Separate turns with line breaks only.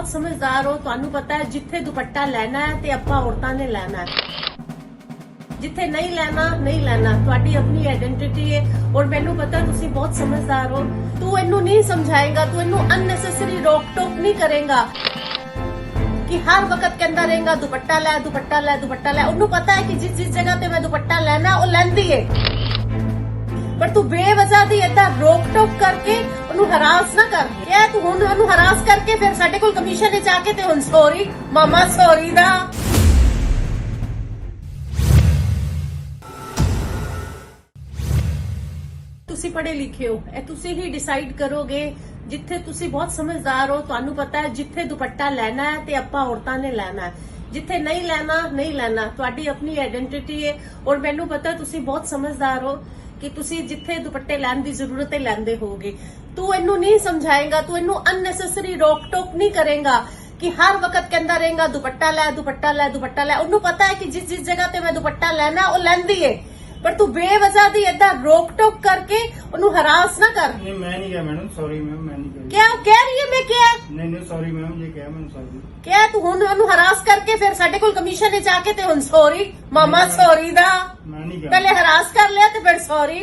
ਬਹੁਤ ਸਮਝਦਾਰ ਹੋ, ਤੁਹਾਨੂੰ ਪਤਾ ਹੈ ਜਿੱਥੇ ਦੁਪੱਟਾ ਲੈਣਾ ਹੈ ਤੇ ਆਪਾਂ ਔਰਤਾਂ ਨੇ ਲੈਣਾ ਹੈ। ਜਿੱਥੇ ਨਹੀਂ ਲੈਣਾ ਨਹੀਂ ਲੈਣਾ, ਤੁਹਾਡੀ ਆਪਣੀ ਆਇਡੈਂਟੀਟੀ ਹੈ ਔਰ ਮੈਨੂੰ ਪਤਾ ਤੁਸੀਂ ਬਹੁਤ ਸਮਝਦਾਰ ਹੋ। ਤੂੰ ਇਹਨੂੰ ਨਹੀਂ ਸਮਝਾਏਗਾ, ਤੂੰ ਇਹਨੂੰ ਅਨਨੈਸੈਸਰੀ ਰੋਕ ਟੋਕ ਨਹੀਂ ਕਰੇਗਾ ਕਿ ਹਰ ਵਕਤ ਕਹਿੰਦਾ ਰਹੇਗਾ, ਦੁਪੱਟਾ ਲੈ ਦੁਪੱਟਾ ਲੈ ਦੁਪੱਟਾ ਲੈ। ਉਹਨੂੰ ਪਤਾ ਹੈ ਕਿ ਜਿਸ ਜਿਸ ਜਗ੍ਹਾ ਤੇ ਮੈਂ ਦੁਪੱਟਾ ਲੈਣਾ, ਉਹ ਲੈਂਦੀ ਏ ਪਰ ਤੂੰ ਬੇਵਜ੍ਹਾ ਦੀ ਏਦਾਂ ਰੋਕ ਟੋਕ ਕਰਕੇ ਉਹਨੂੰ ਹਰਾਸ ਨਾ ਕਰ ਕਿਹਾ ਤੂੰ ਹੁਣ ਉਹਨੂੰ ਹਰਾਸ ਕਰਕੇ ਫਿਰ ਸਾਡੇ ਕੋਲ ਕਮਿਸ਼ਨ ਵਿੱਚ ਆ ਕੇ ਤੇ ਹੁਣ ਸੌਰੀ ਮਾਮਾ ਸੌਰੀ ਦਾ। ਤੁਸੀਂ ਪੜ੍ਹੇ ਲਿਖੇ ਹੋ। ਇਹ ਤੁਸੀਂ ਹੀ ਡਿਸਾਈਡ ਕਰੋਗੇ ਜਿੱਥੇ ਤੁਸੀਂ ਬਹੁਤ ਸਮਝਦਾਰ ਹੋ। ਤੁਹਾਨੂੰ ਪਤਾ ਹੈ ਜਿੱਥੇ ਦੁਪੱਟਾ ਲੈਣਾ ਹੈ ਤੇ ਆਪਾਂ ਔਰਤਾਂ ਨੇ ਲੈਣਾ ਹੈ। ਜਿੱਥੇ ਨਹੀਂ ਲੈਣਾ ਨਹੀਂ ਲੈਣਾ। ਤੁਹਾਡੀ ਆਪਣੀ ਆਇਡੈਂਟੀਟੀ ਹੈ। ਔਰ ਮੈਨੂੰ ਪਤਾ ਤੁਸੀਂ ਬਹੁਤ ਸਮਝਦਾਰ ਹੋ। ਕਿ ਤੁਸੀਂ ਜਿੱਥੇ ਦੁਪੱਟੇ ਲੈਣ ਦੀ ਜ਼ਰੂਰਤ ਹੈ ਲੈਂਦੇ ਹੋਗੇ ਤੂੰ ਇਹਨੂੰ ਨਹੀਂ ਸਮਝਾਏਗਾ ਤੂੰ ਇਹਨੂੰ ਅਨਨੈਸੈਸਰੀ ਰੋਕ ਟੋਕ ਨਹੀਂ ਕਰੇਗਾ ਕਿ ਹਰ ਵਕਤ ਕਹਿੰਦਾ ਰਹੇਗਾ ਦੁਪੱਟਾ ਲੈ ਦੁਪੱਟਾ ਲੈ ਦੁਪੱਟਾ ਲੈ ਉਹਨੂੰ ਪਤਾ ਹੈ ਕਿ ਜਿਸ ਜਿਸ ਜਗ੍ਹਾ ਤੇ ਮੈਂ ਦੁਪੱਟਾ ਲੈਣਾ ਉਹ ਲੈਂਦੀ ਏ ਪਰ ਤੂੰ ਬੇਵਜ੍ਹਾ ਦੀ ਏਦਾਂ ਰੋਕ ਟੋਕ ਕਰਕੇ ਉਹਨੂੰ ਹਰਾਸ ਨਾ ਕਰ
नहीं मैं नहीं किया मैडम सॉरी मैम मैं नहीं किया
ਕਿਆ ਨੇ ਕਿਹਾ
ਨਹੀਂ ਨਹੀਂ ਸੌਰੀ ਮੈਮ ਇਹ ਕਿਹਾ ਮੈਨੂੰ ਸੌਰੀ
ਕਿਹਾ ਤੂੰ ਹੁਣ ਉਹਨੂੰ ਹਰਾਸ ਕਰਕੇ ਫਿਰ ਸਾਡੇ ਕੋਲ ਕਮਿਸ਼ਨ ਨੇ ਜਾ ਕੇ ਤੇ ਹੁਣ ਸੌਰੀ ਮਾਮਾ ਸੌਰੀ ਦਾ। ਪਹਿਲੇ ਹਰਾਸ ਕਰ ਲਿਆ ਤੇ ਫਿਰ ਸੌਰੀ